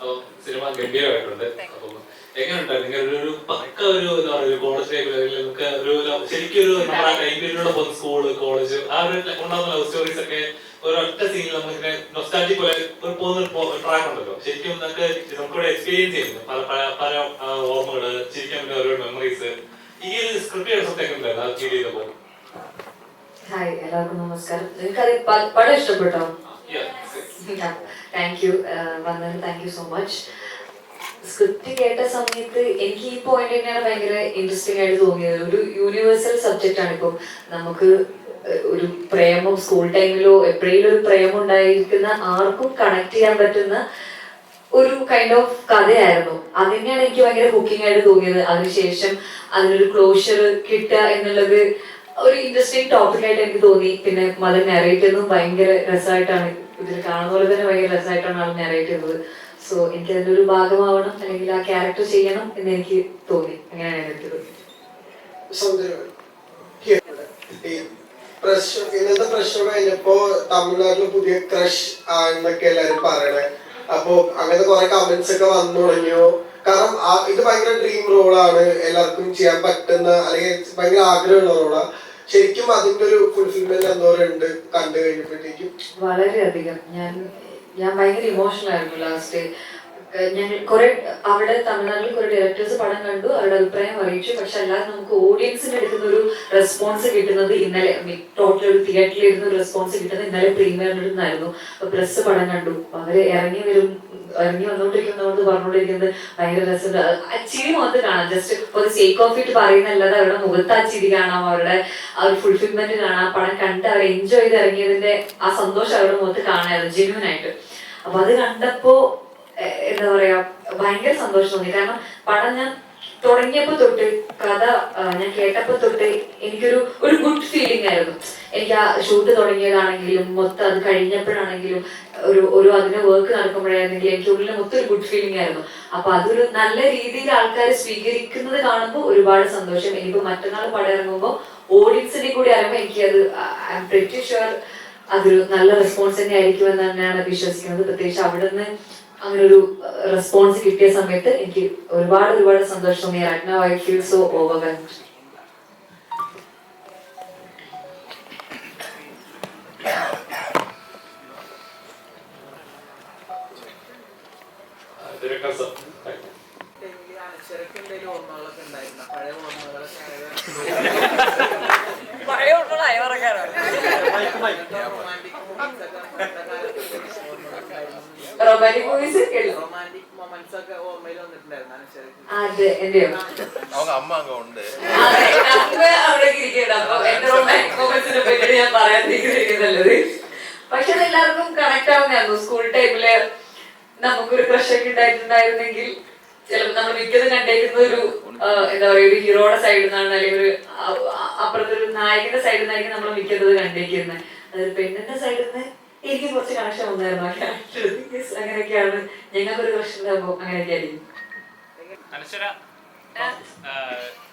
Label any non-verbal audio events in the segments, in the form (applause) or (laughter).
അപ്പം സിനിമ ഗംഭീരമായിട്ടുണ്ട്. അപ്പം എങ്ങനെയുണ്ട്? നിങ്ങൾ ഒരു പക്ക ഒരു എന്താ പറയുക ഒരു കോളേജ് ലൈഫിൽ അല്ലെങ്കിൽ നിങ്ങൾക്ക് ഒരു ശരിക്കും ഒരു നമ്മുടെ ടൈം പീരീഡിലൂടെ പോകുന്ന സ്കൂൾ കോളേജ് ആ ഒരു ഉണ്ടാകുന്ന ലവ് സ്റ്റോറീസ് ഒക്കെ ഒരു ഒറ്റ സീനിൽ നമ്മളിങ്ങനെ നൊസ്റ്റാൾജി പോലെ ഒരു പോകുന്ന ട്രാക്ക് ഉണ്ടല്ലോ. ശരിക്കും നമുക്ക് നമുക്കിവിടെ എക്സ്പീരിയൻസ് ചെയ്യുന്നു പല പല പല ഓർമ്മകൾ ഓരോ മെമ്മറീസ് ഈ ഒരു സ്ക്രിപ്റ്റ് സമയത്ത് ഉണ്ടായിരുന്നു അത് ഫീൽ ചെയ്തപ്പോൾ ഹായ് എല്ലാവർക്കും നമസ്കാരം. നിങ്ങൾക്ക് പ- പടം ഇഷ്ടപ്പെട്ടോ? താങ്ക് യു വന്നതിന് thank you so much script കേട്ട സമയത്ത് എനിക്ക് ഈ പോയിന്റ് തന്നെയാണ് ഭയങ്കര ഇൻട്രസ്റ്റിംഗ് ആയിട്ട് തോന്നിയത്. ഒരു യൂണിവേഴ്സൽ സബ്ജക്റ്റ് ആണ് ഇപ്പം നമുക്ക് ഒരു പ്രേമം സ്കൂൾ ടൈമിലോ എപ്പോഴെങ്കിലും ഒരു പ്രേമം ഉണ്ടായിരിക്കുന്ന ആർക്കും കണക്ട് ചെയ്യാൻ പറ്റുന്ന ഒരു കൈൻഡ് ഓഫ് കഥയായിരുന്നു. അത് തന്നെയാണ് എനിക്ക് ഭയങ്കര കുക്കിംഗ് ആയിട്ട് തോന്നിയത്. അതിനുശേഷം അതിനൊരു ക്ലോഷർ കിട്ടുക എന്നുള്ളത് ഒരു ഇൻട്രസ്റ്റിംഗ് ടോപ്പിക് ആയിട്ട് എനിക്ക് തോന്നി. പിന്നെ നെറേറ്റ് ചെയ്യുന്നതും ഭയങ്കര രസമായിട്ടാണ് ഇതിൽ കാണുന്ന പോലെ തന്നെ ഭയങ്കര രസമായിട്ടാണ് ആൾ നെറേറ്റ് ചെയ്തത് സോ എനിക്ക് അതിന്റെ ഒരു ഭാഗമാവണം അല്ലെങ്കിൽ ആ ക്യാരക്ടർ ചെയ്യണം എന്ന് എനിക്ക് തോന്നി. അങ്ങനെയാണ് ഞാൻ എടുത്തത്. പ്രശ്നം ഇന്നത്തെ പ്രശ്നം കഴിഞ്ഞപ്പോ തമിഴ്നാട്ടിൽ പുതിയ ക്രഷ് ആണെന്നൊക്കെ എല്ലാരും പറയണേ. അപ്പൊ അങ്ങനത്തെ കുറെ കമന്റ്സ് ഒക്കെ വന്നു തുടങ്ങിയോ? കാരണം ഇത് ഭയങ്കര ഡ്രീം റോളാണ് എല്ലാവർക്കും ചെയ്യാൻ പറ്റുന്ന അല്ലെങ്കിൽ ഭയങ്കര ആഗ്രഹമുള്ള റോളാണ് ശരിക്കും അതിന്റെ ഒരു ഫുൾഫിൽമെന്റ് എന്തോരുണ്ട് കണ്ടു കഴിഞ്ഞപ്പോഴത്തേക്കും? വളരെയധികം. ഞാൻ ഞാൻ ഭയങ്കര ഇമോഷണൽ ആയിരുന്നു ലാസ്റ്റ് ഞങ്ങൾ കുറെ അവിടെ തമിഴ്നാട്ടിൽ കുറെ ഡയറക്ടേഴ്സ് പടം കണ്ടു അവരുടെ അഭിപ്രായം അറിയിച്ചു. പക്ഷെ അല്ലാതെ നമുക്ക് ഓഡിയൻസിന് എടുക്കുന്ന ഒരു റെസ്പോൺസ് കിട്ടുന്നത് ഇന്നലെ ടോട്ടൽ ഒരു തിയേറ്ററിൽ ഇരുന്ന് റെസ്പോൺസ് കിട്ടുന്നത് ഇന്നലെ പ്രീമിയറിൽ നിന്നായിരുന്നു പ്രസ് പടം കണ്ടു. അവർ ഇറങ്ങി വരും ഇറങ്ങി വന്നുകൊണ്ടിരിക്കുന്നതുകൊണ്ട് പറഞ്ഞുകൊണ്ടിരിക്കുന്നത് ഭയങ്കര രസമുണ്ട്. ആ ചിരി മുഖത്ത് കാണാം ജസ്റ്റ് ഒരു സേക്ക് ഓഫ് ഇട്ട് പറയുന്നല്ലാതെ അവരുടെ മുഖത്ത് ആ ചിരി കാണാം അവരുടെ ആ ഒരു ഫുൾഫിൽമെന്റ് കാണാം. പടം കണ്ട് അവർ എൻജോയ് ചെയ്ത് ഇറങ്ങിയതിന്റെ ആ സന്തോഷം അവരുടെ മുഖത്ത് കാണായിരുന്നു ജെന്യൂൻ ആയിട്ട്. അപ്പൊ അത് കണ്ടപ്പോ എന്താ പറയാ ഭയങ്കര സന്തോഷം തോന്നി. കാരണം പടം ഞാൻ തുടങ്ങിയപ്പോ തൊട്ട് കഥ ഞാൻ കേട്ടപ്പോ തൊട്ട് എനിക്കൊരു ഒരു ഗുഡ് ഫീലിംഗ് ആയിരുന്നു. എനിക്ക് ആ ഷൂട്ട് തുടങ്ങിയതാണെങ്കിലും മൊത്തം അത് കഴിഞ്ഞപ്പോഴാണെങ്കിലും ഒരു ഒരു അതിന്റെ വർക്ക് നടക്കുമ്പോഴായിരുന്നെങ്കിലും എനിക്ക് ഉള്ളിൽ മൊത്തം ഒരു ഗുഡ് ഫീലിംഗ് ആയിരുന്നു. അപ്പൊ അതൊരു നല്ല രീതിയിൽ ആൾക്കാർ സ്വീകരിക്കുന്നത് കാണുമ്പോൾ ഒരുപാട് സന്തോഷം. എനിക്ക് മറ്റന്നാൾ പടം ഇറങ്ങുമ്പോൾ ഓഡിയൻസിനെ കൂടി അറിയുമ്പോൾ അത് ഐ എം പ്രിറ്റി ഷുവർ അതൊരു നല്ല റെസ്പോൺസ് തന്നെ ആയിരിക്കും എന്ന് തന്നെയാണ് വിശ്വസിക്കുന്നത്. പ്രത്യേകിച്ച് അവിടെ നിന്ന് അങ്ങനെ ഒരു റെസ്പോൺസ് കിട്ടിയ സമയത്ത് എനിക്ക് ഒരുപാട് ഒരുപാട് സന്തോഷം. തോന്നി right now I feel so അനശ്വരക്ക് എന്തെങ്കിലും ഓർമ്മകളൊക്കെ ഉണ്ടായിരുന്നോ? പഴയ ഓർമ്മകളൊക്കെ (laughs) റൊമാന്റിക് മൂവീസ് റൊമാന്റിക് മൊമെന്റ്സ് ഒക്കെ ഓർമ്മയിൽ വന്നിട്ടുണ്ടായിരുന്നു അതെ എന്റെ അമ്മ ഉണ്ട്. അവിടെ ഇരിക്കട്ടെ അപ്പൊ എന്റെ റൊമാന്റിക് മൊമെന്റ്സിനെ പറ്റി ഞാൻ പറയാതിരിക്കുന്നത് പക്ഷെ എല്ലാവർക്കും കണക്ട് ആവുന്നതായിരുന്നു. സ്കൂൾ ടൈമിൽ നമുക്കൊരു ക്രഷൊക്കെ ഉണ്ടായിട്ടുണ്ടായിരുന്നെങ്കിൽ ചിലപ്പോൾ നമ്മൾ മിക്കതും കണ്ടേക്കുന്ന ഒരു എന്താ പറയുക ഒരു ഹീറോയുടെ സൈഡിൽ നിന്നാണ് അല്ലെങ്കിൽ ഒരു അപ്പുറത്തൊരു നായകന്റെ സൈഡിൽ നിന്നായിരിക്കും നമ്മൾ മിക്കതും കണ്ടേക്കുന്നത്. അതൊരു പെണ്ണിന്റെ സൈഡിൽ നിന്ന് എനിക്ക് കുറച്ച് കണക്ഷൻ. Yes, അങ്ങനെയൊക്കെയാണ്. ഞങ്ങൾക്കൊരു ക്രഷ് ഉണ്ടാകുമ്പോൾ അങ്ങനെയൊക്കെയായിരിക്കും. അനശ്വര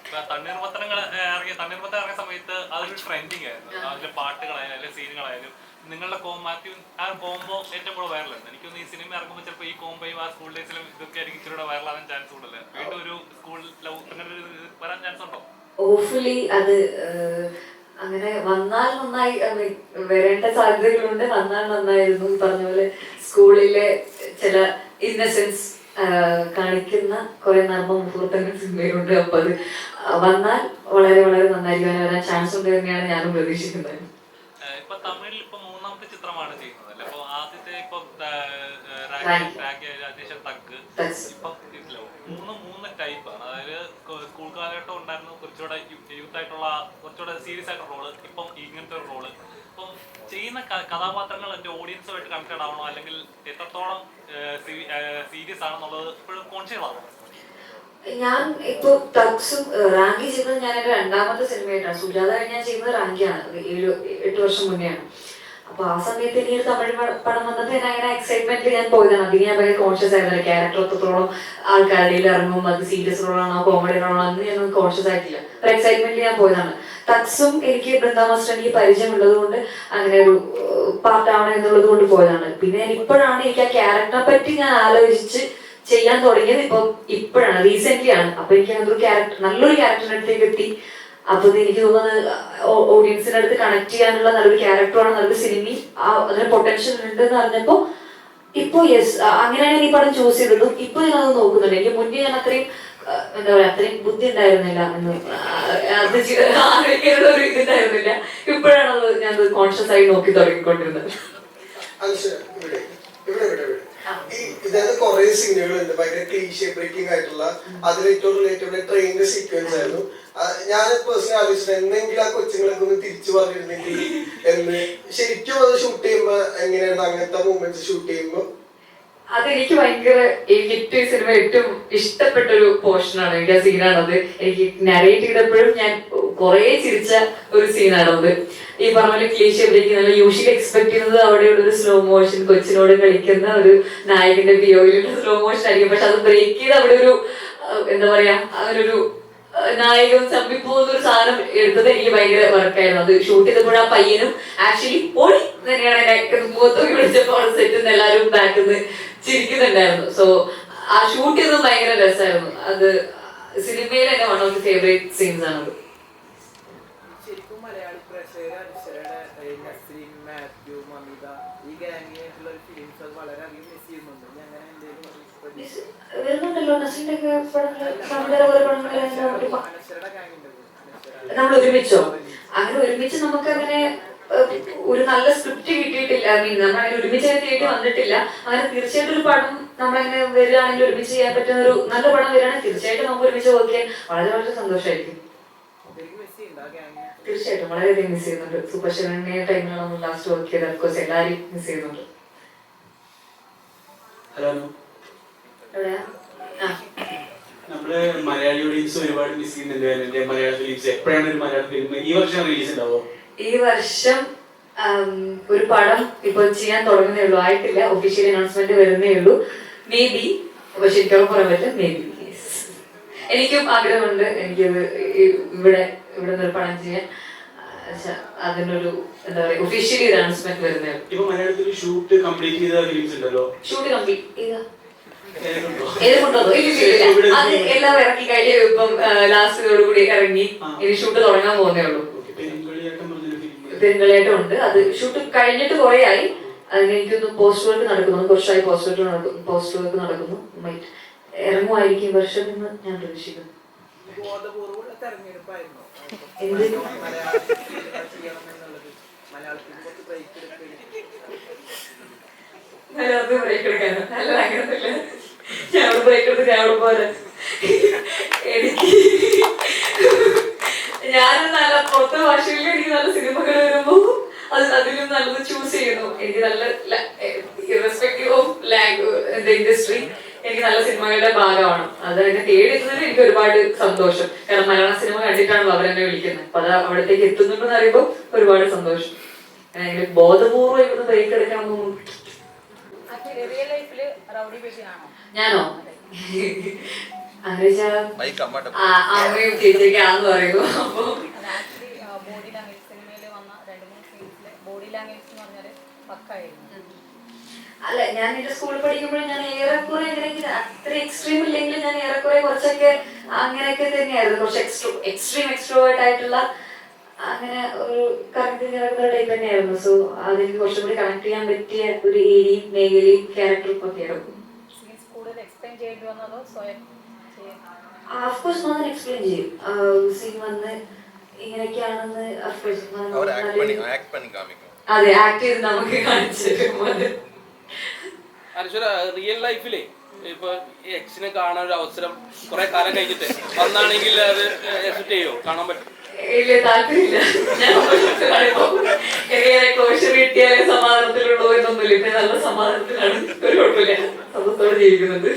ഇപ്പൊ തണ്ണീർപത്രങ്ങൾ ഇറങ്ങിയ തണ്ണീർപത്രം ഇറങ്ങിയ സമയത്ത് അതൊരു ട്രെൻഡിങ് ആയിരുന്നു. അതിലെ പാട്ടുകളായാലും അല്ലെങ്കിൽ സീനുകളായാലും നിങ്ങളുടെ കോ മാത്യു ആ കോംബോ ഏറ്റവും കൂടുതൽ വൈറലാണ് എനിക്കൊന്ന് ഈ സിനിമ ഇറങ്ങുമ്പോൾ ചിലപ്പോൾ ഈ കോംബോയും ആ സ്കൂൾ ഡേയ്സിലും ഇതൊക്കെ ആയിരിക്കും ഇച്ചിരി വൈറലാകാൻ ചാൻസ് കൂടുതൽ വീണ്ടും ഒരു സ്കൂൾ ലവ് അങ്ങനെ ഒരു വരാൻ ചാൻസ് ഉണ്ടോ? ഹോപ്പ്ഫുള്ളി അത് അങ്ങനെ വന്നാൽ നന്നായി വരേണ്ട സാധ്യതകളുണ്ട്. വന്നാൽ നന്നായിരുന്നു പറഞ്ഞ പോലെ സ്കൂളിലെ ചില ഇന്നസെൻസ് കാണിക്കുന്ന കുറെ നർമ്മ മുഹൂർത്തങ്ങൾ സിനിമയിലുണ്ട്. അപ്പൊ അത് വന്നാൽ വളരെ വളരെ നന്നായിരിക്കും. വരാൻ ചാൻസ് ഉണ്ട് തന്നെയാണ് ഞാനും പ്രതീക്ഷിക്കുന്നത്. ഇപ്പൊ തമിഴിൽ ഇപ്പൊ മൂന്നാമത്തെ ചിത്രമാണ് ചെയ്യുന്നത്. അല്ലേ? അപ്പൊ ആദ്യത്തെ ഇപ്പൊ. അതിനുശേഷം തഗ്. ഇപ്പൊ മൂന്ന് മൂന്ന് ടൈപ്പാണ് അതായത് സ്കൂൾ കാലഘട്ടം കുറച്ചുകൂടെ യൂത്ത് ആയിട്ടുള്ള കുറച്ചുകൂടെ സീരിയസ് ആയിട്ടുള്ള റോൾ ഇപ്പം ഇങ്ങനത്തെ ഒരു റോൾ ഇപ്പം ചെയ്യുന്ന കഥാപാത്രങ്ങൾ എന്റെ ഓഡിയൻസുമായിട്ട് കണക്റ്റഡ് ആവണോ? അല്ലെങ്കിൽ എത്രത്തോളം സീരിയസ് ആണെന്നുള്ളത് ഇപ്പോഴും കോൺഷ്യസ് ആവണം ഞാൻ ഇപ്പൊ തക്സും റാങ്കി ചെയ്യുന്നത് ഞാൻ എന്റെ രണ്ടാമത്തെ സിനിമയായിട്ടാണ് സുജാത ഞാൻ ചെയ്യുന്നത് റാങ്കിയാണ്. ഏഴ് എട്ട് വർഷം മുന്നെയാണ്. അപ്പൊ ആ സമയത്ത് ഇനി ഒരു തമിഴ് പട- വന്നപ്പോ ഞാൻ അങ്ങനെ എക്സൈറ്റ്മെന്റിൽ ഞാൻ പോയതാണ്. അതിന് ഞാൻ ഭയങ്കര കോൺഷ്യസ് ആയിരുന്നില്ല. ക്യാരക്ടർ എത്രത്തോളം ആൾക്കാരുടെ ഇറങ്ങും. അത് സീരിയസ് റോളാണോ കോമഡി റോളാണോ എന്ന് ഞാൻ കോൺഷ്യസ് ആയിട്ടില്ല. ഒരു എക്സൈറ്റ്മെന്റിൽ ഞാൻ പോയതാണ്. തക്സും എനിക്ക് ബൃന്ദാ മാസ്റ്റർ എനിക്ക് പരിചയമുള്ളത് കൊണ്ട് അങ്ങനെ ഒരു പാർട്ടാവണം എന്നുള്ളത് കൊണ്ട് പോയതാണ്. പിന്നെ ഇപ്പോഴാണ് എനിക്ക് ആ ക്യാരക്ടറിനെ പറ്റി ഞാൻ ആലോചിച്ച് ചെയ്യാൻ തുടങ്ങിയത്. ഇപ്പൊ ഇപ്പോഴാണ് റീസെന്റ് ആണ്. അപ്പൊ എനിക്ക് അങ്ങനത്തെ ഒരു ക്യാരക്ടർ നല്ലൊരു ക്യാരക്ടറിനടുത്തേക്ക് എത്തി. അപ്പൊ എനിക്ക് തോന്നുന്നത് ഓഡിയൻസിന്റെ അടുത്ത് കണക്ട് ചെയ്യാനുള്ള നല്ലൊരു ക്യാരക്ടറാണ് നല്ലൊരു സിനിമയിൽ ആ അതിന് പൊട്ടൻഷ്യൽ ഉണ്ട് എന്ന് അറിഞ്ഞപ്പോ ഇപ്പൊ യെസ് അങ്ങനെയാണ് ഈ പടം ചൂസ് ചെയ്തതും. ഇപ്പൊ ഞാൻ അത് നോക്കുന്നുണ്ട്. എനിക്ക് മുന്നേ ഞാൻ അത്രയും എന്താ പറയാ അത്രയും ബുദ്ധി ഉണ്ടായിരുന്നില്ല എന്ന് അത് ഒരു ഇതുണ്ടായിരുന്നില്ല. ഇപ്പോഴാണ് അത് ഞാൻ കോൺഷ്യസ് ആയി നോക്കി തുടങ്ങിക്കൊണ്ടിരുന്നത്. അനുശ്വര ഇവിടെ ഇവിടെ ഉണ്ട് കുറെ ഭയങ്കര ക്ലീഷ്യ ബ്രേക്കിംഗ് ആയിട്ടുള്ള അതിൽ ഏറ്റവും റിലേറ്റബിൾ ട്രെയിനിന്റെ സീക്വൻസ് ആയിരുന്നു. ഞാൻ പേഴ്സണലി ആലോചിച്ചിട്ടുണ്ട് എന്തെങ്കിലും ആ കൊച്ചുങ്ങളൊക്കെ ഒന്ന് തിരിച്ചു പറഞ്ഞിരുന്നെങ്കിൽ എന്ന് ശരിക്കും അത് ഷൂട്ട് ചെയ്യുമ്പോ എങ്ങനെയാണ് അങ്ങനത്തെ മൂമെന്റ്സ് ഷൂട്ട് ചെയ്യുമ്പോ? അതെനിക്ക് ഭയങ്കര എനിക്ക് സിനിമ ഏറ്റവും ഇഷ്ടപ്പെട്ട ഒരു പോർഷനാണ് എനിക്ക് ആ സീനാണത് എനിക്ക് നരേറ്റ് ചെയ്തപ്പോഴും ഞാൻ കുറെ ചിരിച്ച ഒരു സീനാണത്. ഈ പറഞ്ഞ ക്ലീശ നല്ല യൂഷ്വലി എക്സ്പെക്ട് ചെയ്യുന്നത് അവിടെയുള്ള ഒരു സ്ലോ മോഷൻ കൊച്ചിനോട് കളിക്കുന്ന ഒരു നായകന്റെ ബിയോയിലുള്ള സ്ലോ മോഷൻ ആയിരിക്കും. പക്ഷെ അത് ബ്രേക്ക് ചെയ്ത് അവിടെ ഒരു എന്താ പറയാ അവരൊരു നായകൻ ചമ്മിപ്പോകുന്ന ഒരു സാധനം എടുത്തത് എനിക്ക് ഭയങ്കര വർക്കായിരുന്നു അത് ഷൂട്ട് ചെയ്തപ്പോൾ ആ പയ്യനും ആക്ച്വലി ഓടി തന്നെയാണ് എന്നെ മുഖത്തൊക്കെ വിളിച്ചപ്പോൾ സെറ്റിൽ എല്ലാവരും ബാക്കിൽ നിന്ന് ചിരിക്കുന്നുണ്ടായിരുന്നു. സോ ആ ഷൂട്ട് ചെയ്തത് ഭയങ്കര രസമായിരുന്നു. അത് സിനിമയിൽ എന്റെ one of the favourite scenes ആണ് ശരിക്കും മലയാളി പ്രേക്ഷകരെ നസ്രീൻ മാത്യു മമിത ഈ ഗാങ്ങിയായിട്ടുള്ള ഒരു ഫിലിംസ് അത് വളരെയധികം മിസ് ചെയ്യുന്നുണ്ട്. ഇനി അങ്ങനെ നമ്മൾ ഒരുമിച്ചോ? അങ്ങനെ ഒരുമിച്ച് നമുക്ക് അങ്ങനെ ഒരു നല്ല സ്ക്രിപ്റ്റ് കിട്ടിയിട്ടില്ല. ഐ മീൻ നമ്മൾ അങ്ങനെ ഒരുമിച്ച് തിയേറ്റർ വന്നിട്ടില്ല. അങ്ങനെ തീർച്ചയായിട്ടും ഒരു പടം നമ്മളങ്ങനെ വരികയാണെങ്കിൽ ഒരുമിച്ച് ചെയ്യാൻ പറ്റുന്ന ഒരു നല്ല പടം വരികയാണെങ്കിൽ തീർച്ചയായിട്ടും നമുക്ക് ഒരുമിച്ച് നോക്കിയാൽ വളരെ വളരെ സന്തോഷമായിരിക്കും ശരിക്കും മിസ് ചെയ്യുന്നുണ്ട് ആ ഗാങ് തീർച്ചയായിട്ടും വളരെയധികം മിസ് ചെയ്യുന്നുണ്ട്. ശരണ്യ ടൈമിലാണ് ലാസ്റ്റ് വർക്ക് അഫ്കോഴ്സ് എല്ലാവരും മിസ് ചെയ്യുന്നുണ്ട്. ഹലോ എവിടെയാ? ആ. നമ്മൾ മലയാളി ഓഡിയൻസ് ഒരുപാട് മിസ് ചെയ്യുന്നുണ്ട്. മലയാള ഫിലിംസ് എപ്പോഴാണ് ഒരു മലയാള ഫിലിം ഈ വർഷം റിലീസ് ഉണ്ടാവോ? ഈ വർഷം ഒരു പടം ഇപ്പൊ ചെയ്യാൻ തുടങ്ങുന്നേ ഉള്ളൂ. ആയിട്ടില്ല. ഒഫീഷ്യൽ അനൗൺസ്മെന്റ് വരുന്നേ ഉള്ളൂ. മേ ബി പക്ഷെ എനിക്കത് പറയാൻ പറ്റില്ല മേ ബി എനിക്കും ആഗ്രഹമുണ്ട്. എനിക്കത് ഇവിടെ ഇവിടെ ഒരു ചെയ്യാൻ അതിനൊരു എന്താ പറയാ ഒഫീഷ്യലി അനൗൺസ്മെന്റ് വരുന്നത് ഇപ്പൊ മലയാളത്തിൽ ഷൂട്ട് കംപ്ലീറ്റ് ചെയ്ത ഫിലിംസ് ഉണ്ടല്ലോ. ഷൂട്ട് കംപ്ലീറ്റ് ചെയ്താ. അത് എല്ലാം ഇറക്കി കഴിഞ്ഞ് ഇപ്പം കൂടി ഇറങ്ങി. ഇനി ഷൂട്ട് തുടങ്ങാൻ പോകുന്നേ ഉള്ളൂ. ഉണ്ട്. അത് ഷൂട്ട് കഴിഞ്ഞിട്ട് കുറെ ആയി. അതിന് എനിക്കൊന്ന് പോസ്റ്റ് വർക്ക് നടക്കുന്നു കുറച്ചായി പോസ്റ്റ് വർക്ക് നടക്കുന്നു. പോസ്റ്റ് വർക്ക് നടക്കുന്നു. മൈറ്റ് ഇറങ്ങുമായിരിക്കും ഈ വർഷം എന്ന് ഞാൻ പ്രതീക്ഷിക്കുന്നു. തെരഞ്ഞെടുപ്പായിരുന്നു? മലയാളത്തിൽ കുറച്ച് ബ്രേക്ക് ബ്രേക്ക് എടുക്കാനോ? നല്ല അങ്ങനത്തില്ല ഞാൻ അവിടെ ബ്രേക്ക് എടുത്ത് ഞാൻ പോലെ എനിക്ക് ഞാൻ നല്ല പുറത്തെ ഭാഷയിൽ എനിക്ക് നല്ല സിനിമകൾ വരുമ്പോൾ അത് അതിലും നല്ലത് ചൂസ് ചെയ്യുന്നു എനിക്ക് നല്ല ഇറസ്പെക്റ്റീവ് ഓഫ് ലാംഗ്വേജ് ഇൻഡസ്ട്രി എനിക്ക് നല്ല സിനിമകളുടെ ഭാഗമാണ്. അത് എന്നെ തേടിയെത്തുന്നതിൽ എനിക്ക് ഒരുപാട് സന്തോഷം. കാരണം മലയാള സിനിമ കണ്ടിട്ടാണല്ലോ അവരെന്നെ വിളിക്കുന്നത്. അപ്പൊ അത് അവിടത്തേക്ക് എത്തുന്നുണ്ടെന്ന് അറിയുമ്പോൾ ഒരുപാട് സന്തോഷം. എനിക്ക് ബോധപൂർവം ഇവിടുന്ന് ബ്രേക്ക് എടുക്കണമെന്നൊന്നും റിയൽ ലൈഫിൽ റൗഡി ബേബിയാണോ ഞാനോ? അമ്മയും ചേച്ചിയൊക്കെയാന്ന് പറയുന്നു. അപ്പൊ ആക്ച്വലി ബോഡി ലാംഗ്വേജ് സിനിമയിൽ വന്ന രണ്ട് മൂന്ന് സീൻസിലെ ബോഡി ലാംഗ്വേജ് എന്ന് പറഞ്ഞാൽ പക്കായിരുന്നു അല്ല ഞാൻ എന്റെ സ്കൂളിൽ പഠിക്കുമ്പോൾ ഞാൻ ഏറെക്കുറെ അത്ര എക്സ്ട്രീം ഇല്ലെങ്കിലും ഞാൻ ഏറെക്കുറെ കുറച്ചൊക്കെ അങ്ങനെയൊക്കെ തന്നെയായിരുന്നു കുറച്ച് എക്സ്ട്രോ എക്സ്ട്രീം എക്സ്ട്രോവേർട്ട് ആയിട്ടുള്ള അങ്ങനെ ഒരു കറക്റ്റ് നിറക്കുന്ന ടൈപ്പ് തന്നെയായിരുന്നു സോ അതിൽ കുറച്ചും കൂടി കണക്ട് ചെയ്യാൻ പറ്റിയ ഒരു ഏരിയയും മേഖലയും ക്യാരക്ടറും ഒക്കെ ആയിരുന്നു കൂടുതൽ എക്സ്പ്ലെയിൻ ചെയ്യും സീൻ വന്ന് ഇങ്ങനെയൊക്കെയാണെന്ന് of അതെ ആക്ട് ചെയ്ത് നമുക്ക് കാണിച്ചു അനുശ്വര റിയൽ ലൈഫിലെ ഇപ്പൊ എക്സിനെ കാണാൻ ഒരു അവസരം കുറെ കാലം കഴിഞ്ഞിട്ട് വന്നാണെങ്കിൽ അത് എക്സെപ്റ്റ് ചെയ്യോ? കാണാൻ പറ്റും. ഇല്ല താല്പര്യമില്ല. ഞാൻ ക്ലോഷർ കിട്ടിയാലേ സമാധാനത്തിലുള്ളൂ എന്നൊന്നുമില്ല. ഇപ്പൊ നല്ല സമാധാനത്തിലാണ് ഒരു കുഴപ്പമില്ല. സന്തോഷത്തോടെ ജീവിക്കുന്നത്.